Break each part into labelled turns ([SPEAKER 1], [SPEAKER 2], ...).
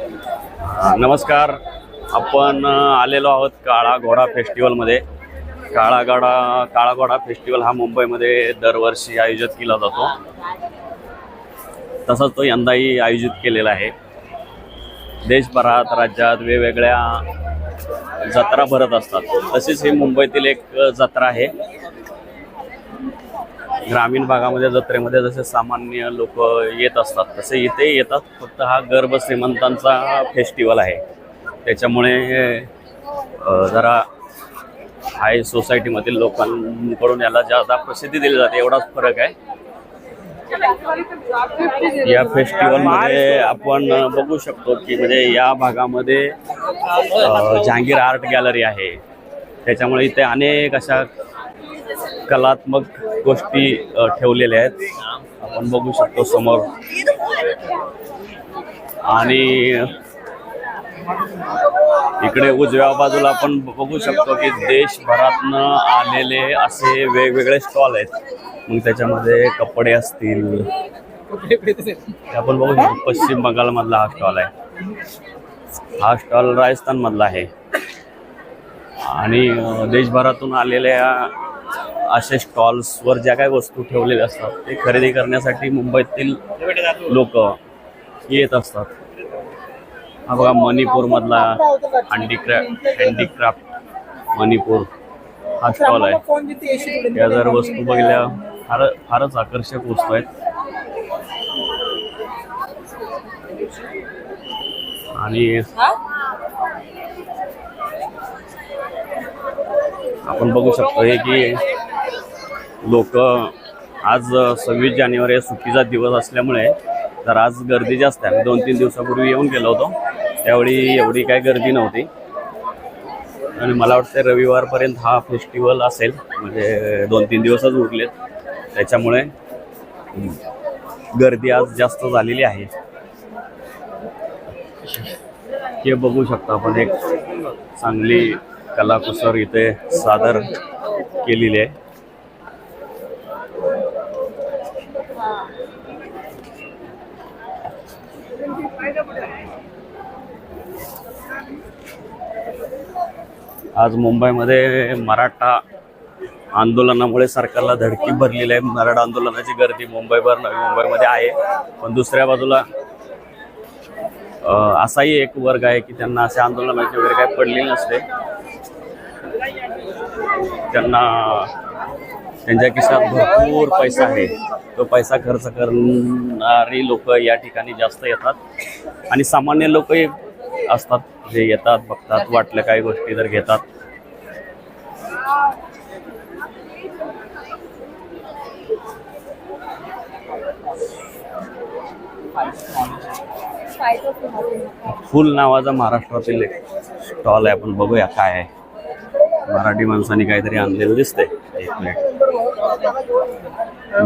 [SPEAKER 1] नमस्कार. आपण आलेलो आहोत काळा घोडा फेस्टिवलमध्ये. काळा घोडा काळा घोडा फेस्टिवल हा मुंबईमध्ये दरवर्षी आयोजित केला जातो. तसाच तो यंदाही आयोजित केलेला आहे. देशभरात राज्यात वेगवेगळ्या जत्रा भरत असतात. तसेच ही मुंबईतील एक जत्रा आहे. ग्रामीण भागामध्ये जत्रेमध्ये जसे सामान्य लोक येत असतात तसे इथे येतात. फक्त हा गर्भ श्रीमंतांचा फेस्टिवल आहे. त्याच्यामुळे जरा हाय सोसायटीमधील लोकांकडून याला जादा प्रसिद्धी दिली जाते एवढाच फरक आहे. या फेस्टिवलमध्ये आपण बघू शकतो की म्हणजे या भागामध्ये जहांगीर आर्ट गॅलरी आहे. त्याच्यामुळे इथे अनेक अशा कलात्मक गोष्टी ठेवलेल्या आहेत. आपण बघू शकतो समोर. आणि इकडे उजव्या बाजूला आपण बघू शकतो की देशभरातनं आलेले असे वेगवेगळे स्टॉल आहेत. मग त्याच्यामध्ये कपडे असतील. आपण बघू शकतो. पश्चिम बंगालमधला हा स्टॉल आहे. हा स्टॉल राजस्थानमधला आहे. आणि देशभरातून आलेल्या अशा स्टॉल्सवर ज्या काही वस्तू ठेवलेल्या असतात ते खरेदी करण्यासाठी मुंबईतील लोक येत असतात. हा बघा मणिपूरमधला हँडीक्राफ्ट हँडीक्राफ्ट मणिपूर हा स्टॉल आहे. या जर वस्तू बघितल्या फार फारच आकर्षक वस्तू आहेत. आणि आपण बघू शकतो हे की लोक आज सव्वीस जानेवारी हा सुट्टीचा दिवस असल्यामुळे तर आज गर्दी जास्त आहे. आम्ही दोन तीन दिवसापूर्वी येऊन गेलो होतो. त्यावेळी एवढी काही गर्दी नव्हती. आणि मला वाटतं रविवारपर्यंत हा फेस्टिवल असेल. म्हणजे दोन तीन दिवसच उरलेत. त्याच्यामुळे गर्दी आज जास्त झालेली आहे. हे बघू शकता आपण एक चांगली कलाकुसर इथे सादर केलेली आहे. आज मुंबईमध्ये मराठा आंदोलनामुळे सरकारला धडकी भरलेली आहे. मराठा आंदोलनाची गर्दी मुंबईभर नवी मुंबईमध्ये आहे. पण दुसऱ्या बाजूला असाही एक वर्ग आहे की त्यांना असे आंदोलनाची वगैरे काही पडलेली नसते. त्यांना त्यांच्या खिशात भरपूर पैसा आहे. तो पैसा खर्च करणारी लोक या ठिकाणी जास्त येतात. आणि सामान्य लोकही असतात जे येतात बघतात वाटलं काही गोष्टी तर घेतात. फुल नावाचा महाराष्ट्रातील एक स्टॉल आहे आपण बघूया काय आहे. मराठी माणसाने काहीतरी आणलेलं दिसतंय. एक minute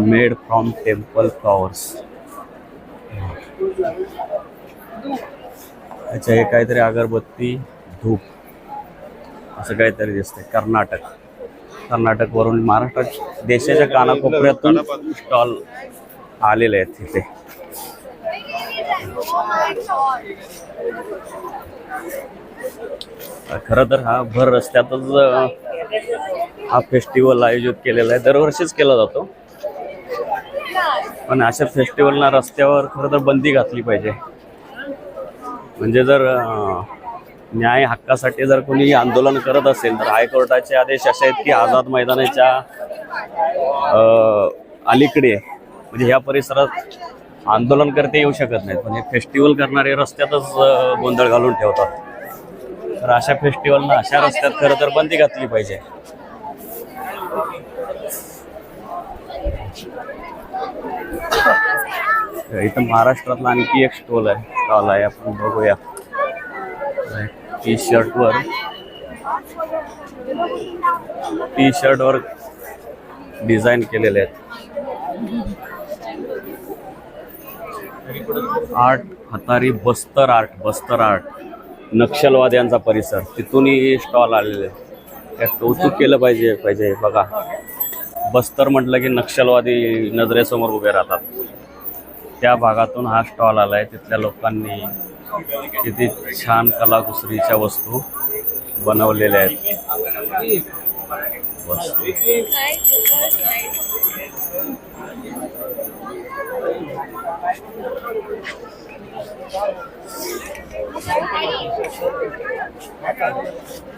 [SPEAKER 1] made from temple flowers अच्छा हे काहीतरी अगरबत्ती धूप असं काहीतरी दिसतंय. कर्नाटक. कर्नाटक वरून महाराष्ट्रात देशाच्या कानाकोपऱ्यातून स्टॉल आलेले आहेत तिथे oh खरं तर हा भर रस्त्यातच हा फेस्टिवल आयोजित केलेला आहे. दरवर्षीच केला जातो. पण अशा फेस्टिवलना रस्त्यावर खरं तर बंदी घातली पाहिजे. म्हणजे जर न्याय हक्कासाठी जर कोणी आंदोलन करत असेल तर हायकोर्टाचे आदेश असे आहेत की आझाद मैदानाच्या अलीकडे म्हणजे ह्या परिसरात आंदोलन करते येऊ शकत नाहीत. पण हे फेस्टिवल करणारे रस्त्यातच गोंधळ घालून ठेवतात. तर अशा फेस्टिवलना अशा रस्त्यात खरं तर बंदी घातली पाहिजे. इथं महाराष्ट्रातला आणखी एक स्टॉल आहे. स्टॉल आहे आपण बघूया. टी शर्टवर टी शर्टवर डिझाईन केलेले आहेत. आर्ट हतारी बस्तर आर्ट बस्तर आर्ट नक्षलवाद्यांचा परिसर. तिथूनही स्टॉल आलेले आहेत. त्यात कौतुक केलं पाहिजे पाहिजे. बघा बस्तर म्हटलं की नक्षलवादी नजरेसमोर उभे राहतात. त्या भागातून हा स्टॉल आला आहे तिथल्या लोकांनी किती छान कलाकुसरीच्या वस्तू बनवलेल्या आहेत. वस्तू. Uma cadeira.